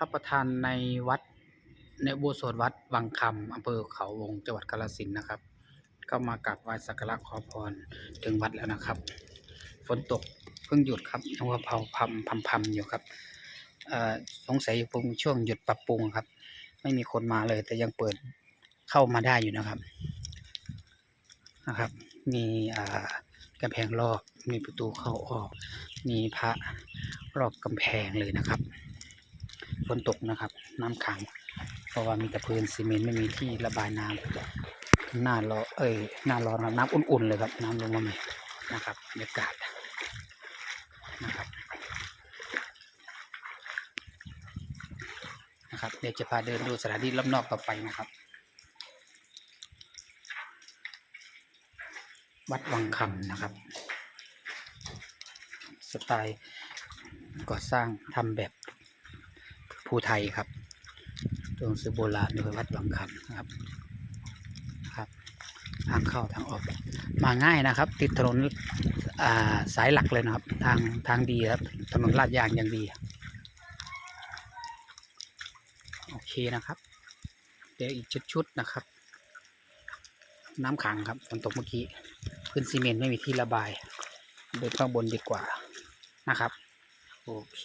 พระประธานในวัดในอุโบสถวัดวังคำอำเภอเขาวงจังหวัดกาฬสินนะครับ ก็มากราบไหว้สักการะขอพรถึงวัดแล้วนะครับ ฝนตกเพิ่งหยุดครับยังว่าเผาพำพำพำอยู่ครับสงสัยคงช่วงหยุดปรับปรุงครับ ไม่มีคนมาเลย แต่ยังเปิดเข้ามาได้อยู่นะครับนะครับ มีอ่ากำแพงรอบมีประตูเข้าออก มีพระรอบกำแพงเลยนะครับ ฝนตกนะครับ น้ำขัง เพราะว่ามีแต่พื้นซีเมนต์ไม่มีที่ระบายน้ำหน้าร้อนเอ้ยหน้าร้อนครับน้ำอุ่นๆเลยครับ น้ำลงมาใหม่นะครับบรรยากาศนะครับนะครับเดี๋ยวจะพาเดินดูสถานที่รอบนอกต่อไปนะครับ วัดวังคำนะครับ สไตล์ก่อสร้างทำแบบ ภูไทยครับตัวหนังสือโบราณโดยวัดวังคำนะครับครับทางเข้าทางออก มาง่ายนะครับ ติดถนนาสายหลักเลยนะครับ ทางทางดีครับถนนลาดยางอย่างดี โอเคนะครับ เดี๋ยวอีกชุดๆนะครับ น้ำขังครับฝนตกเมื่อกี้พื้นซีเมนต์ไม่มีที่ระบายเดินข้างบนดีกว่านะครับ โอเค